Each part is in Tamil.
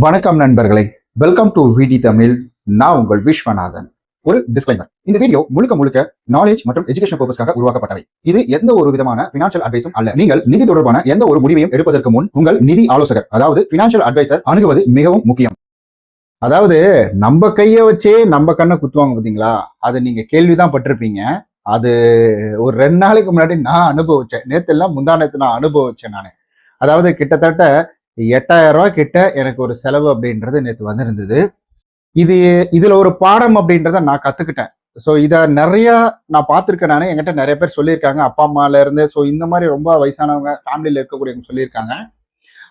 வணக்கம் நண்பர்களே. வெல்கம் டு விடி தமிழ் நான் உங்கள் விஸ்வநாதன். ஒரு டிஸ்க்ளைமர் இந்த வீடியோ முழுக்க முழுக்க நாலேஜ் மற்றும் எஜுகேஷன் பர்பஸ்க்காக உருவாக்கப்பட்டவை. இது எந்த ஒரு விதமான பினான்சியல் அட்வைஸும் அல்ல. நீங்கள் நிதி தொடர்பான எந்த ஒரு முடிவையும் எடுப்பதற்கு முன் உங்கள் நிதி ஆலோசகர் அதாவது பினான்சியல் அட்வைசர் அணுகுவது மிகவும் முக்கியம். அதாவது நம்ம கையை வச்சே நம்ம கண்ணை குத்துவாங்க பார்த்தீங்களா அது நீங்க கேள்விதான் பட்டிருப்பீங்க. அது ஒரு ரெண்டு நாளைக்கு முன்னாடி நான் அனுபவிச்சேன். நேத்து எல்லாம் முந்தா நேத்து நான் அனுபவிச்சேன் நான். அதாவது கிட்டத்தட்ட எட்டாயிரம் ரூபா கிட்ட எனக்கு ஒரு செலவு அப்படின்றது நேற்று வந்திருந்தது. இது இதுல ஒரு பாடம் அப்படின்றத நான் கத்துக்கிட்டேன். ஸோ இதை நிறைய நான் பார்த்துருக்கேன் நானே. என்கிட்ட நிறைய பேர் சொல்லியிருக்காங்க. அப்பா அம்மால இருந்து. ஸோ இந்த மாதிரி ரொம்ப வயசானவங்க ஃபேமிலியில் இருக்கக்கூடியவங்க சொல்லியிருக்காங்க.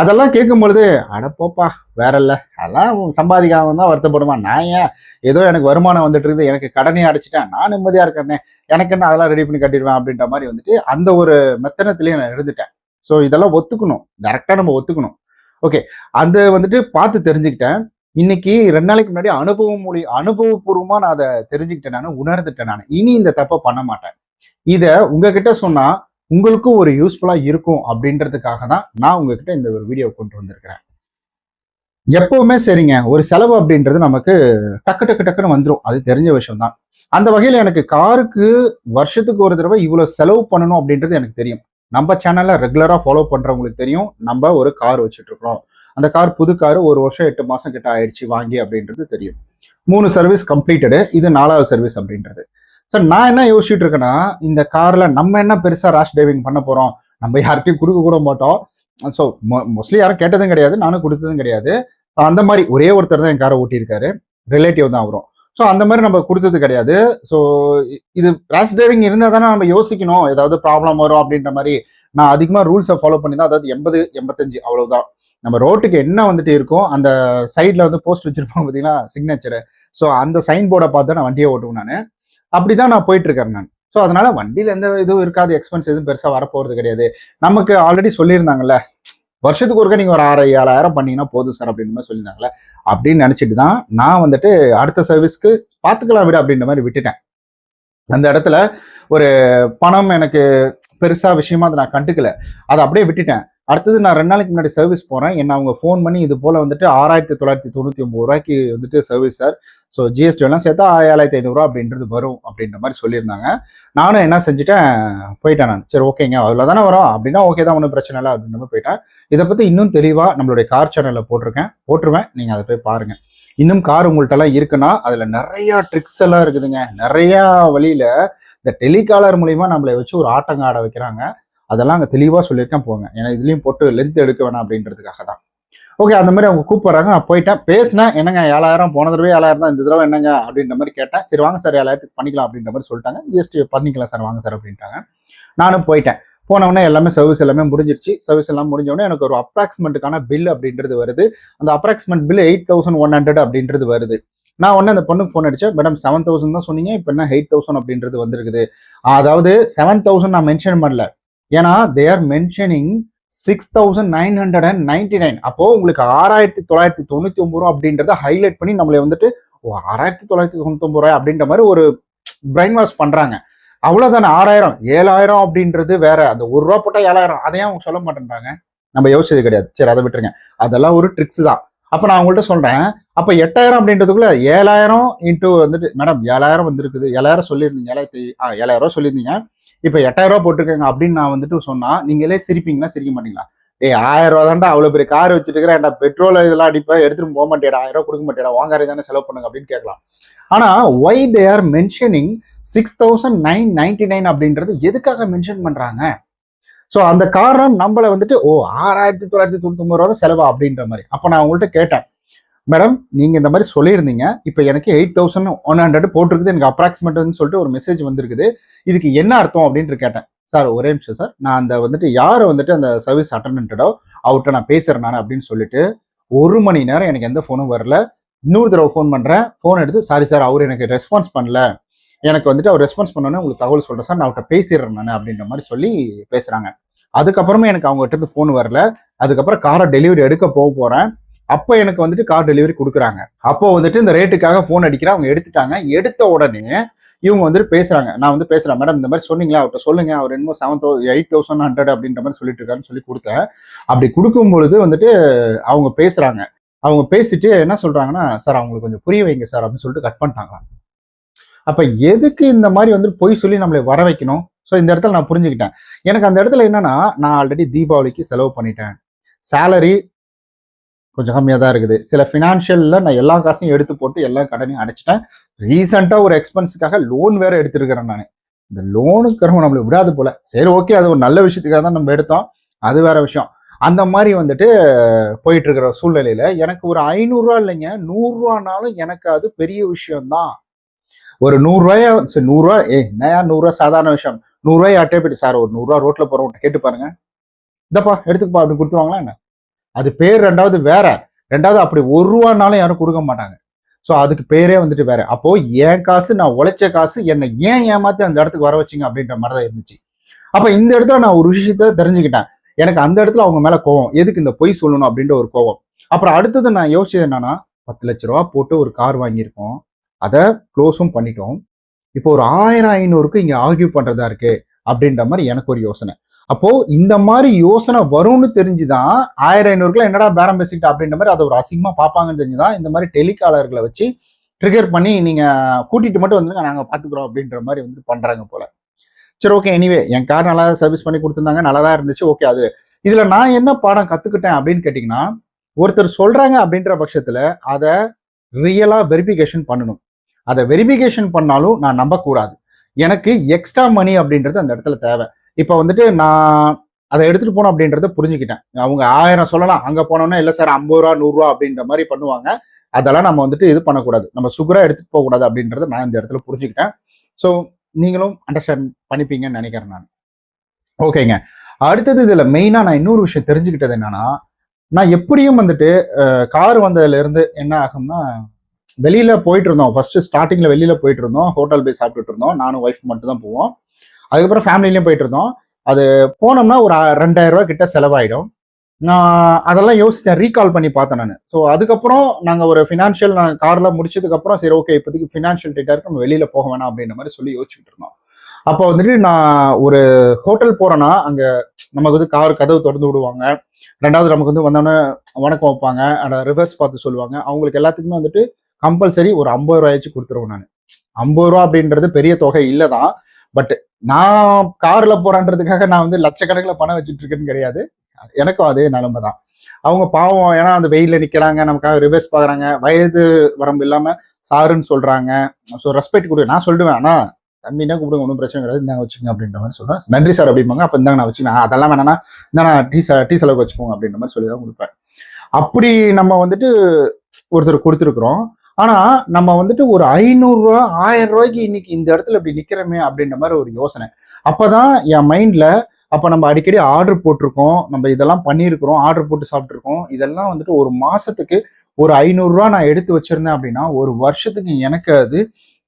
அதெல்லாம் கேட்கும் பொழுது அடப்போப்பா வேற இல்லை. அதெல்லாம் சம்பாதிக்காம தான் வருத்தப்படுவான் நான் ஏன்? ஏதோ எனக்கு வருமானம் வந்துட்டு இருக்குது. எனக்கு கடனே அடைச்சிட்டேன். நான் நிம்மதியா இருக்கேனே. எனக்கு என்ன அதெல்லாம் ரெடி பண்ணி கட்டிடுவேன்? அப்படின்ற மாதிரி வந்துட்டு அந்த ஒரு மெத்தனத்திலேயே நான் இருந்துட்டேன். ஸோ இதெல்லாம் ஒத்துக்கணும். கரெக்டாக நம்ம ஒத்துக்கணும். ஓகே அந்த வந்துட்டு பார்த்து தெரிஞ்சுக்கிட்டேன். இன்னைக்கு ரெண்டு நாளைக்கு முன்னாடி அனுபவம் மொழி அனுபவபூர்வமா நான் அதை தெரிஞ்சுக்கிட்டேன் நான் உணர்ந்துட்டேன் நான். இனி இந்த தப்பை பண்ண மாட்டேன். இதை உங்ககிட்ட சொன்னா உங்களுக்கும் ஒரு யூஸ்ஃபுல்லா இருக்கும் அப்படின்றதுக்காக தான் நான் உங்ககிட்ட இந்த ஒரு வீடியோ கொண்டு வந்திருக்கிறேன். எப்பவுமே சரிங்க ஒரு செலவு அப்படின்றது நமக்கு டக்கு டக்கு டக்குன்னு வந்துடும் அது தெரிஞ்ச விஷயம் தான். அந்த வகையில் எனக்கு காருக்கு வருஷத்துக்கு ஒரு தடவை இவ்வளோ செலவு பண்ணணும் அப்படின்றது எனக்கு தெரியும். நம்ம சேனலை ரெகுலராக ஃபாலோ பண்ணுறவங்களுக்கு தெரியும். நம்ம ஒரு கார் வச்சுட்ருக்குறோம் அந்த கார் புது கார் ஒரு வருஷம் எட்டு மாதம் கிட்ட ஆயிடுச்சு வாங்கி அப்படின்றது தெரியும். மூணு சர்வீஸ் கம்ப்ளீட்டடு இது நாலாவது சர்வீஸ் அப்படின்றது. ஸோ நான் என்ன யோசிச்சுட்டு இருக்கேன்னா இந்த காரில் நம்ம என்ன பெருசாக ரேஷ் டிரைவிங் பண்ண போகிறோம் நம்ம யார்கிட்டையும் கொடுக்க கூட மாட்டோம். ஸோ மோஸ்ட்லி யாரும் கேட்டதும் கிடையாது நானும் கொடுத்ததும் கிடையாது. அந்த மாதிரி ஒரே ஒருத்தர் தான் என் காரை ஓட்டியிருக்காரு. ரிலேட்டிவ் தான் வரும் ஸோ அந்த மாதிரி நம்ம கொடுத்தது கிடையாது. ஸோ இது ரேஷ் டிரைவிங் இருந்தால் தானே நம்ம யோசிக்கணும். ஏதாவது ப்ராப்ளம் வரும் அப்படின்ற மாதிரி நான் அதிகமாக ரூல்ஸை ஃபாலோ பண்ணி தான் அதாவது எண்பது எண்பத்தஞ்சு அவ்வளோதான் நம்ம ரோட்டுக்கு என்ன வந்துட்டு இருக்கோ அந்த சைடில் வந்து போஸ்ட் வச்சுருப்போம் பார்த்தீங்கன்னா சிக்னேச்சரு ஸோ அந்த சைன் போர்டை பார்த்து நான் வண்டியை ஓட்டுவேன் நான். அப்படி தான் நான் போயிட்டு இருக்கேன் நான். ஸோ அதனால வண்டியில் எந்த இதுவும் இருக்காது எக்ஸ்பென்ஸ் எதுவும் பெருசாக வரப்போகிறது கிடையாது. நமக்கு ஆல்ரெடி சொல்லியிருந்தாங்கல்ல வருஷத்துக்கு ஒருக்க நீங்கள் ஒரு ஆறு ஏழாயிரம் பண்ணீங்கன்னா போதும் சார் அப்படின்ற மாதிரி சொல்லியிருந்தாங்களே அப்படின்னு நினச்சிட்டு தான் நான் வந்துட்டு அடுத்த சர்வீஸ்க்கு பார்த்துக்கலாம் விட அப்படின்ற மாதிரி விட்டுட்டேன். அந்த இடத்துல ஒரு பணம் எனக்கு பெருசாக விஷயமா அதை நான் கண்டுக்கல. அதை அப்படியே விட்டுட்டேன். அடுத்தது நான் ரெண்டு நாளைக்கு முன்னாடி சர்வீஸ் போகிறேன் என்ன அவங்க ஃபோன் பண்ணி இது போல் வந்துட்டு ஆறாயிரத்தி தொள்ளாயிரத்தி தொண்ணூற்றி ஒம்பது ரூபாய்க்கு வந்துட்டு சர்வீஸ் சார் ஸோ ஜிஎஸ்டி எல்லாம் சேர்த்தா ஏழாயிரத்தி ஐநூறுரூவா அப்படின்றது வரும் அப்படின்ற மாதிரி சொல்லியிருந்தாங்க. நானும் என்ன செஞ்சுட்டேன் போயிட்டேன் நான். சரி ஓகேங்க. அதில் தானே வரும். அப்படின்னா ஓகே தான் ஒன்றும் பிரச்சனை இல்லை அப்படின்ற மாதிரி போயிட்டேன். இதை பற்றி இன்னும் தெளிவாக நம்மளுடைய கார் சேனலில் போட்டிருக்கேன். போட்டுருவேன். நீங்கள் அதை போய் பாருங்கள் இன்னும் கார் உங்கள்கிட்டலாம் இருக்குன்னா அதில் நிறையா ட்ரிக்ஸ் எல்லாம் இருக்குதுங்க. நிறையா வழியில் இந்த டெலிகாலர் மூலிமா நம்மளை வச்சு ஒரு ஆட்டங்க ஆட வைக்கிறாங்க. அதெல்லாம் அங்கே தெளிவாக சொல்லியிருக்கேன் போங்க ஏன்னா இதுலேயும் போட்டு லென்த் எடுக்க வேணாம் அப்படின்றதுக்காக தான். ஓகே அந்த மாதிரி அவங்க கூப்பிட்றாங்க. நான் போயிட்டேன் பேசினேன் என்னங்க ஏழாயிரம் போன தடவை ஏழாயிரம் தான் இந்த தடவை என்னங்க அப்படின்ற மாதிரி கேட்டேன் சரி வாங்க சார் ஏழாயிரத்துக்கு பண்ணிக்கலாம் அப்படின்ற மாதிரி சொல்லிட்டாங்க. ஜிஎஸ்டி பண்ணிக்கலாம் சார் வாங்க சார் அப்படின்ட்டாங்க. நானும் போயிட்டேன். போனவொடனே எல்லாமே சர்வீஸ் எல்லாமே முடிஞ்சிருச்சு. சர்வீஸ் எல்லாம் முடிஞ்சவொடனே எனக்கு ஒரு அப்ராக்ஸ்மெண்ட்டுக்கான பில் அப்படின்றது வருது. அந்த approximate bill eight thousand one hundred அப்படின்றது வருது. நான் உடனே அந்த பொண்ணுக்கு ஃபோன் அடித்தேன் மேடம் செவன் தௌசண்ட் தான் சொன்னீங்க. இப்போ என்ன எயிட் தௌசண்ட் அப்படின்றது வந்திருக்குது. அதாவது செவன் தௌசண்ட் நான் மென்ஷன் பண்ணல. ஏன்னா they are mentioning six thousand nine hundred and ninety nine அப்போ உங்களுக்கு ஆறாயிரத்தி தொள்ளாயிரத்தி தொண்ணூத்தி ஒன்பது ரூபா அப்படின்றத ஹைலைட் பண்ணி நம்மளை வந்துட்டு ஓ ஆறாயிரத்தி தொள்ளாயிரத்தி தொண்ணூத்தி ஒன்பது ரூபாய் அப்படின்ற மாதிரி ஒரு பிரைன் வாஷ் பண்றாங்க. அவ்வளவுதானே ஆறாயிரம் ஏழாயிரம் அப்படின்றது வேற அந்த ஒரு ரூபா போட்டா ஏழாயிரம் அதையும் அவங்க சொல்ல மாட்டேன்றாங்க? நம்ம யோசிச்சது கிடையாது. சரி அதை விட்டுருங்க. அதெல்லாம் ஒரு ட்ரிக்ஸ் தான். அப்ப நான் உங்கள்கிட்ட சொல்றேன் அப்ப எட்டாயிரம் அப்படின்றதுக்குள்ள ஏழாயிரம் இன்ட்டு வந்துட்டு மேடம் ஏழாயிரம் வந்திருக்குது. ஏழாயிரம் சொல்லியிருந்தீங்க ஏழாயிரத்தி ஆ ஏழாயிரம் ரூபா சொல்லியிருந்தீங்க. இப்போ எட்டாயிரம் ரூபா போட்டிருக்கேங்க அப்படின்னு நான் வந்துட்டு சொன்னா நீங்களே சிரிப்பீங்களா சிரிக்க மாட்டீங்களா? ஏய் ஆயிரம் ரூபா தான்டா அவ்வளவு பெரிய கார் வச்சுட்டு இருக்கிறேன் பெட்ரோல் இதெல்லாம் அடிப்பேன் எடுத்துட்டு போக மாட்டேடா ஆயிரம் ரூபா கொடுக்க மாட்டேடா வாங்காரி தானே செலவு பண்ணுங்க அப்படின்னு கேட்கலாம். ஆனா why they are mentioning six thousand nine ninety nine அப்படின்றது எதுக்காக மென்ஷன் பண்றாங்க? ஸோ அந்த காரணம் நம்மளை வந்துட்டு ஓ ஆறாயிரத்தி தொள்ளாயிரத்தி தொண்ணூத்தொம்பது ரூபா செலவா அப்படின்ற மாதிரி. அப்போ நான் உங்கள்கிட்ட கேட்டேன். மேடம் நீங்கள் இந்த மாதிரி சொல்லியிருந்தீங்க. இப்போ எனக்கு எயிட் தௌசண்ட் ஒன் ஹண்ட்ரட் போட்டிருக்குது. எனக்கு அப்ராக்சிமேட்டுன்னு சொல்லிட்டு ஒரு மெசேஜ் வந்திருக்குது. இதுக்கு என்ன அர்த்தம் அப்படின்ட்டு கேட்டேன். சார் ஒரே நிமிஷம் சார். நான் அந்த வந்துட்டு யாரை வந்துட்டு அந்த சர்வீஸ் அட்டண்டோ அவர்கிட்ட நான் பேசுகிறேன் நான் அப்படின்னு சொல்லிட்டு ஒரு மணி நேரம் எனக்கு எந்த ஃபோனும் வரல. இன்னொரு தடவை ஃபோன் பண்ணுறேன் ஃபோன் எடுத்து சாரி சார் அவர் எனக்கு ரெஸ்பான்ஸ் பண்ணல. எனக்கு வந்துட்டு அவர் ரெஸ்பான்ஸ் பண்ணோன்னே உங்களுக்கு தகவல் சொல்கிறேன் சார். நான் அவர்கிட்ட பேசிடுறேன் நான் அப்படின்ற மாதிரி சொல்லி பேசுகிறாங்க அதுக்கப்புறமே எனக்கு அவங்ககிட்ட இருந்து ஃபோன் வரல. அதுக்கப்புறம் காரை டெலிவரி எடுக்க போக போகிறேன் அப்போ எனக்கு வந்துட்டு கார் டெலிவரி கொடுக்குறாங்க. அப்போ வந்துட்டு இந்த ரேட்டுக்காக ஃபோன் அடிக்கிறேன் அவங்க எடுத்துட்டாங்க. எடுத்த உடனே இவங்க வந்துட்டு பேசுறாங்க. நான் வந்து பேசுறேன் மேடம் இந்த மாதிரி சொன்னீங்களா? அவர்கிட்ட சொல்லுங்க. அவர் என்னமோ seven thou eight thousand hundred அப்படின்ற மாதிரி சொல்லிட்டு இருக்காருன்னு சொல்லி கொடுத்தேன். அப்படி கொடுக்கும் பொழுது வந்துட்டு அவங்க பேசுறாங்க. அவங்க பேசிட்டு என்ன சொல்றாங்கன்னா சார் அவங்களுக்கு கொஞ்சம் புரிய வைங்க சார் அப்படின்னு சொல்லிட்டு கட் பண்ணிட்டாங்க. அப்ப எதுக்கு இந்த மாதிரி வந்து பொய் சொல்லி நம்மளை வர வைக்கணும்? ஸோ இந்த இடத்துல நான் புரிஞ்சுக்கிட்டேன். எனக்கு அந்த இடத்துல என்னன்னா நான் ஆல்ரெடி தீபாவளிக்கு செலவு பண்ணிட்டேன். சேலரி கொஞ்சம் கம்மியாக தான் இருக்குது. சில ஃபினான்ஷியலில் நான் எல்லா காசையும் எடுத்து போட்டு எல்லா கடனையும் அடைச்சிட்டேன். ரீசெண்டாக ஒரு எக்ஸ்பென்ஸுக்காக லோன் வேற எடுத்திருக்கிறேன் நான். இந்த லோனுக்கு நம்மளுக்கு விடாது போல. சரி ஓகே அது ஒரு நல்ல விஷயத்துக்காக தான் நம்ம எடுத்தோம். அது வேற விஷயம். அந்த மாதிரி வந்துட்டு போயிட்டு இருக்கிற சூழ்நிலையில எனக்கு ஒரு ஐநூறுரூவா இல்லைங்க. நூறுரூவானாலும் எனக்கு அது பெரிய விஷயம்தான். ஒரு நூறுரூவாயா சரி நூறுரூவா ஏ என்னையா நூறுரூவா சாதாரண விஷயம். நூறுரூவாய் அட்டே போயிட்டு சார் ஒரு நூறுரூவா ரோட்ல போகிறவங்க கேட்டு பாருங்க. இந்தப்பா எடுத்துக்கப்பா அப்படின்னு கொடுத்துருவாங்களா என்ன? அது பேர் ரெண்டாவது வேற. ரெண்டாவது அப்படி ஒரு ரூபானாலும் யாரும் கொடுக்க மாட்டாங்க. ஸோ அதுக்கு பேரே வந்துட்டு வேற. அப்போ என் காசு நான் உழைச்ச காசு என்னை ஏன் ஏமாத்தி அந்த இடத்துக்கு வர வச்சிங்க? அப்படின்ற மாதிரி தான் இருந்துச்சு. அப்போ இந்த இடத்துல நான் ஒரு விஷயத்த தெரிஞ்சுக்கிட்டேன். எனக்கு அந்த இடத்துல அவங்க மேல கோவம். எதுக்கு இந்த பொய் சொல்லணும் அப்படின்ற ஒரு கோவம். அப்புறம் அடுத்தது நான் யோசிச்சது என்னன்னா பத்து லட்ச ரூபா போட்டு ஒரு கார் வாங்கியிருக்கோம். அதை க்ளோஸும் பண்ணிட்டோம். இப்போ ஒரு ஆயிரம் ஐநூறுக்கு இங்கே ஆர்கியூ பண்ணுறதா இருக்கு அப்படின்ற மாதிரி எனக்கு ஒரு யோசனை. அப்போ இந்த மாதிரி யோசனை வரும்னு தெரிஞ்சுதான் ஆயிரம் ஐநூறுக்குள்ள என்னடா பேரம் பேசிக்கிட்ட அப்படின்ற மாதிரி அதை ஒரு அசிங்கமா பார்ப்பாங்கன்னு தெரிஞ்சுதான் இந்த மாதிரி டெலிகாலர்களை வச்சு ட்ரிகர் பண்ணி நீங்க கூட்டிட்டு மட்டும் வந்துருங்க நாங்க பாத்துக்கிறோம் அப்படின்ற மாதிரி வந்து பண்றாங்க போல. சரி ஓகே எனிவே என் கார் நல்லா சர்வீஸ் பண்ணி கொடுத்துருந்தாங்க நல்லா தான் இருந்துச்சு ஓகே அது. இதுல நான் என்ன பாடம் கத்துக்கிட்டேன் அப்படின்னு கேட்டீங்கன்னா ஒருத்தர் சொல்றாங்க அப்படின்ற பட்சத்துல அதை ரியலா வெரிஃபிகேஷன் பண்ணணும். அதை வெரிஃபிகேஷன் பண்ணாலும் நான் நம்பக்கூடாது. எனக்கு எக்ஸ்ட்ரா மணி அப்படின்றது அந்த இடத்துல தேவை. இப்போ வந்துட்டு நான் அதை எடுத்துட்டு போனோம் அப்படின்றத புரிஞ்சுக்கிட்டேன். அவங்க ஆயிரம் சொல்லலாம். அங்க போனோம்னா இல்லை சார் ஐம்பது ரூபா நூறுரூவா அப்படின்ற மாதிரி பண்ணுவாங்க. அதெல்லாம் நம்ம வந்துட்டு இது பண்ணக்கூடாது. நம்ம சுகரா எடுத்துட்டு போகக்கூடாது அப்படின்றத நான் இந்த இடத்துல புரிஞ்சுக்கிட்டேன். ஸோ நீங்களும் அண்டர்ஸ்டாண்ட் பண்ணிப்பீங்கன்னு நினைக்கிறேன் நான். ஓகேங்க. அடுத்தது இதுல மெயினா நான் இன்னொரு விஷயம் தெரிஞ்சுக்கிட்டது என்னன்னா நான் எப்படியும் வந்துட்டு கார் வந்ததுல இருந்து என்ன ஆகும்னா வெளியில போயிட்டு இருந்தோம். ஃபர்ஸ்ட் ஸ்டார்டிங்ல வெளியில போயிட்டு இருந்தோம். ஹோட்டல் போய் சாப்பிட்டுட்டு இருந்தோம். நானும் ஒய்ஃப் மட்டும் தான் போவோம். அதுக்கப்புறம் ஃபேமிலிலையும் போயிட்டு இருந்தோம். அது போனோம்னா ஒரு ரெண்டாயிரம் கிட்ட செலவாயிடும். நான் அதெல்லாம் யோசித்தேன் ரீகால் பண்ணி பார்த்தேன் நான். ஸோ அதுக்கப்புறம் நாங்கள் ஒரு ஃபினான்ஷியல் நான் காரில் முடிச்சதுக்கப்புறம் சரி ஓகே இப்போதைக்கு ஃபினான்ஷியல் டேட்டாக இருக்கு நம்ம வெளியில் போக வேணாம் அப்படின்ற மாதிரி சொல்லி யோசிச்சுட்டு இருந்தோம். அப்போ வந்துட்டு நான் ஒரு ஹோட்டல் போகிறேன்னா அங்கே நமக்கு வந்து கார் கதவு திறந்து விடுவாங்க. ரெண்டாவது நமக்கு வந்து வந்தோடனே வணக்கம் வைப்பாங்க. அந்த ரிவர்ஸ் பார்த்து சொல்லுவாங்க. அவங்களுக்கு எல்லாத்துக்குமே வந்துட்டு கம்பல்சரி ஒரு ஐம்பது ரூபாயாச்சும் கொடுத்துருவேன் நான். ஐம்பது ரூபா அப்படின்றது பெரிய தொகை இல்லை தான் பட் நான் கார்ல போறேன்றதுக்காக நான் வந்து லட்சக்கணக்கில் பணம் வச்சுட்டு இருக்கேன்னு கிடையாது. எனக்கும் அதே நிலைமை தான். அவங்க பாவம் ஏன்னா அந்த வெயில நிக்கிறாங்க நமக்காக ரிவர்ஸ் பாக்குறாங்க வயது வரம்பு இல்லாம சாருன்னு சொல்றாங்க. ஸோ ரெஸ்பெக்ட் கொடு. நான் சொல்லுவேன். ஆனா தம்பினா கூப்பிடுங்க ஒன்றும் பிரச்சனை கிடையாது. இந்தாங்க வச்சுக்கோங்க அப்படின்ற மாதிரி சொல்லுவேன் நன்றி சார் அப்படிம்பாங்க. அப்போ இந்தாங்க நான் வச்சுக்கேன் அதெல்லாம் வேணாம்னா இந்தா நான் டீ டீ செலவு வச்சுக்கோங்க அப்படின்ற மாதிரி சொல்லி தான் கொடுப்பேன். அப்படி நம்ம வந்துட்டு ஒருத்தர் கொடுத்துருக்குறோம். ஆனா நம்ம வந்துட்டு ஒரு ஐநூறுரூவா ஆயிரம் ரூபாய்க்கு இன்னைக்கு இந்த இடத்துல இப்படி நிக்கிறோமே அப்படின்ற மாதிரி ஒரு யோசனை. அப்பதான் என் மைண்ட்ல அப்போ நம்ம அடிக்கடி ஆர்டர் போட்டிருக்கோம். நம்ம இதெல்லாம் பண்ணியிருக்கிறோம் ஆர்டர் போட்டு சாப்பிட்ருக்கோம் இதெல்லாம் வந்துட்டு ஒரு மாசத்துக்கு ஒரு ஐநூறுரூவா நான் எடுத்து வச்சிருந்தேன் அப்படின்னா ஒரு வருஷத்துக்கு எனக்கு அது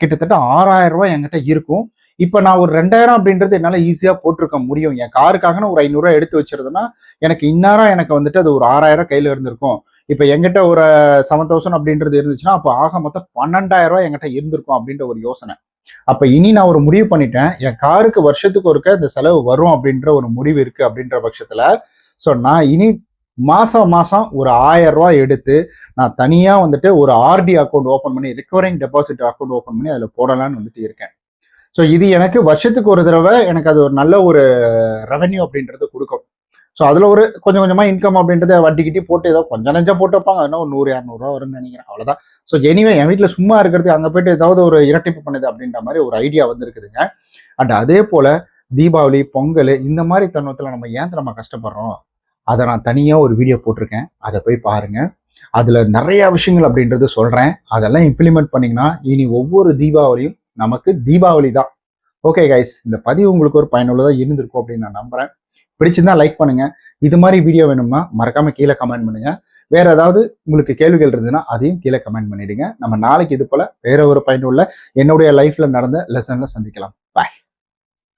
கிட்டத்தட்ட ஆறாயிரம் ரூபாய் என்கிட்ட இருக்கும். இப்போ நான் ஒரு ரெண்டாயிரம் அப்படின்றது என்னால் ஈஸியாக போட்டிருக்க முடியும். என் காருக்காக நான் ஒரு ஐநூறுரூவா எடுத்து வச்சிருந்தேன்னா எனக்கு இந்நேரம் எனக்கு வந்துட்டு அது ஒரு ஆறாயிரம் கையில் இருந்திருக்கும். இப்போ எங்கிட்ட ஒரு செவன் தௌசண்ட் அப்படின்றது இருந்துச்சுன்னா அப்போ ஆக மொத்தம் பன்னெண்டாயிரம் ரூபாய் எங்கிட்ட இருந்திருக்கும் அப்படின்ற ஒரு யோசனை. அப்ப இனி நான் ஒரு முடிவு பண்ணிட்டேன். என் காருக்கு வருஷத்துக்கு ஒருக்க இந்த செலவு வரும் அப்படின்ற ஒரு முடிவு இருக்கு அப்படின்ற பட்சத்துல ஸோ நான் இனி மாசம் மாசம் ஒரு ஆயிரம் ரூபாய் எடுத்து நான் தனியா வந்துட்டு ஒரு ஆர்டி அக்கௌண்ட் ஓப்பன் பண்ணி ரிகவரிங் டெபாசிட் அக்கௌண்ட் ஓப்பன் பண்ணி அதில் போடலான்னு வந்துட்டு இருக்கேன். ஸோ இது எனக்கு வருஷத்துக்கு ஒரு தடவை எனக்கு அது ஒரு நல்ல ஒரு ரெவன்யூ அப்படின்றத கொடுக்கும். ஸோ அதில் ஒரு கொஞ்சம் கொஞ்சமாக இன்கம் அப்படின்றத வட்டிக்கிட்டி போட்டு ஏதோ கொஞ்சம் நெஞ்சம் போட்டு வைப்பாங்க. இன்னும் ஒரு நூறு இரநூறுவா வரும்னு நினைக்கிறேன். அவ்வளோதான் ஸோ எனிவே என் வீட்டில் சும்மா இருக்கிறது அங்கே போயிட்டு ஏதாவது ஒரு இரட்டிப்பு பண்ணுது அப்படின்ற மாதிரி ஒரு ஐடியா வந்துருக்குதுங்க. அண்ட் அதே போல் தீபாவளி பொங்கல் இந்த மாதிரி தருணத்தில் நம்ம ஏன் நம்ம கஷ்டப்படுறோம்? அதை நான் தனியாக ஒரு வீடியோ போட்டிருக்கேன். அதை போய் பாருங்க. அதில் நிறைய விஷயங்கள் அப்படின்றது சொல்கிறேன் அதெல்லாம் இம்ப்ளிமெண்ட் பண்ணிங்கன்னா இனி ஒவ்வொரு தீபாவளியும் நமக்கு தீபாவளி தான் ஓகே கைஸ் இந்த பதிவு உங்களுக்கு ஒரு பயனுள்ளதாக இருந்திருக்கும் அப்படின்னு நான் நம்புகிறேன் பிடிச்சிருந்தா லைக் பண்ணுங்க. இது மாதிரி வீடியோ வேணும்னா மறக்காம கீழே கமெண்ட் பண்ணுங்க. வேற ஏதாவது உங்களுக்கு கேள்விகள் இருந்ததுன்னா அதையும் கீழே கமெண்ட் பண்ணிடுங்க. நம்ம நாளைக்கு இது போல வேற ஒரு பயனுள்ள என்னுடைய லைஃப்ல நடந்த லெசன்ல சந்திக்கலாம். பாய்